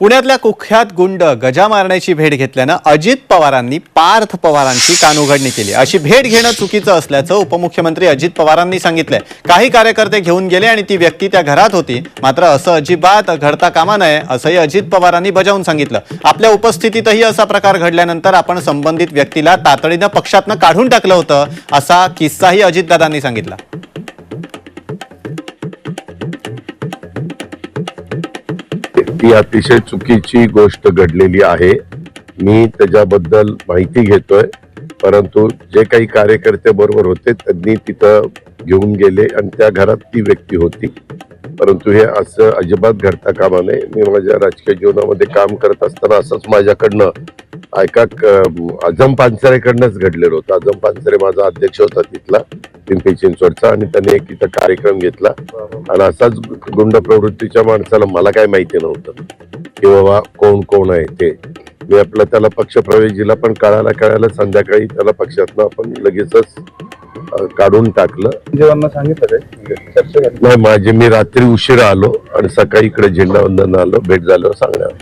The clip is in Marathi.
पुण्यातल्या कुख्यात गुंड गजा मारण्याची भेट घेतल्यानं अजित पवारांनी पार्थ पवारांची कानउघडणी केली. अशी भेट घेणं चुकीचं असल्याचं उपमुख्यमंत्री अजित पवारांनी सांगितलंय. काही कार्यकर्ते घेऊन गेले आणि ती व्यक्ती त्या घरात होती. मात्र असं अजिबात घडता कामा नये असंही अजित पवारांनी बजावून सांगितलं. आपल्या उपस्थितीतही असा प्रकार घडल्यानंतर आपण संबंधित व्यक्तीला तातडीनं पक्षातनं काढून टाकलं होतं असा किस्साही अजितदादांनी सांगितला. ती अतिशय चुकीची गोष्ट घडलेली आहे. मी त्याच्याबद्दल माहिती घेतोय. परंतु जे काही कार्यकर्ते बरोबर होते त्यांनी तिथं घेऊन गेले आणि त्या घरात ती व्यक्ती होती. परंतु हे असं अजिबात घडता कामा नये. मी माझ्या राजकीय जीवनामध्ये काम करत असताना असंच माझ्याकडनं एका क- पानसरेकडनंच घडलेलं होतं. आझम पानसरे माझा अध्यक्ष होता तिथला. पिंपरी चिंचवडचा आणि त्याने एक इथं कार्यक्रम घेतला. आणि असाच गुंड प्रवृत्तीच्या माणसाला मला काय माहिती नव्हतं. की बाबा कोण कोण आहे ते. मी आपलं त्याला पक्ष प्रवेश दिला पण कळायला कळायला संध्याकाळी त्याला पक्षातनं आपण लगेचच काढून टाकलं. जेव्हा सांगितलं नाही माझे मी रात्री उशिरा आलो आणि सकाळी इकडे झेंडावंदन आलो भेट झाल्यावर सांगणार